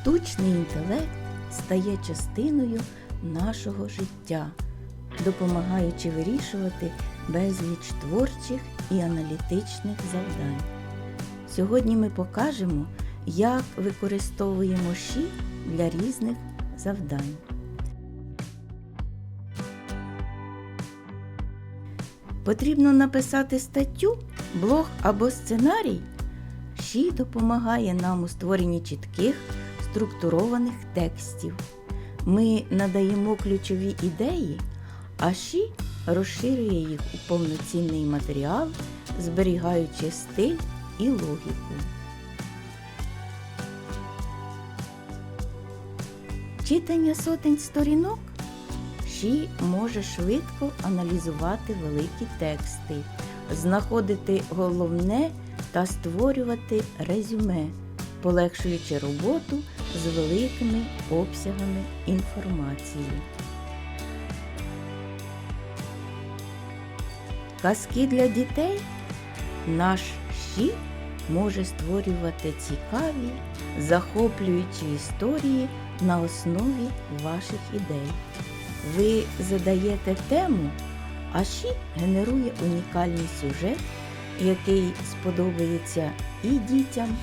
штучний інтелект стає частиною нашого життя, допомагаючи вирішувати безліч творчих і аналітичних завдань. Сьогодні ми покажемо, як використовуємо ШІ для різних завдань. Потрібно написати статтю, блог або сценарій. ШІ допомагає нам у створенні чітких, структурованих текстів. Ми надаємо ключові ідеї, а ШІ розширює їх у повноцінний матеріал, зберігаючи стиль і логіку. Читання сотень сторінок Ші може швидко аналізувати великі тексти, знаходити головне та створювати резюме, полегшуючи роботу з великими обсягами інформації. Казки для дітей наш Ші може створювати цікаві, захоплюючі історії на основі ваших ідей. Ви задаєте тему, а Ші генерує унікальний сюжет, який сподобається і дітям,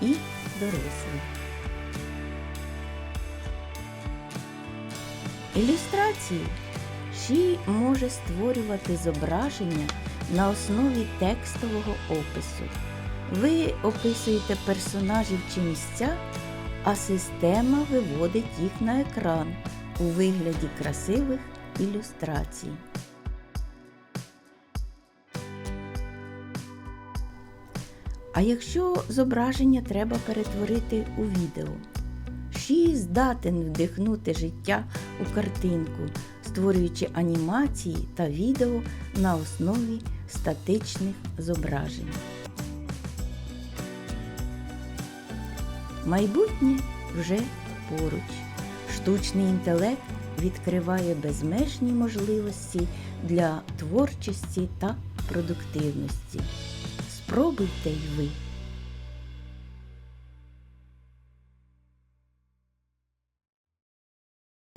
і дорослим. Ілюстрації Ші може створювати зображення на основі текстового опису. Ви описуєте персонажів чи місця, а система виводить їх на екран у вигляді красивих ілюстрацій. А якщо зображення треба перетворити у відео, Ші здатен вдихнути життя у картинку, створюючи анімації та відео на основі статичних зображень. Майбутнє вже поруч. Штучний інтелект відкриває безмежні можливості для творчості та продуктивності. Спробуйте й ви.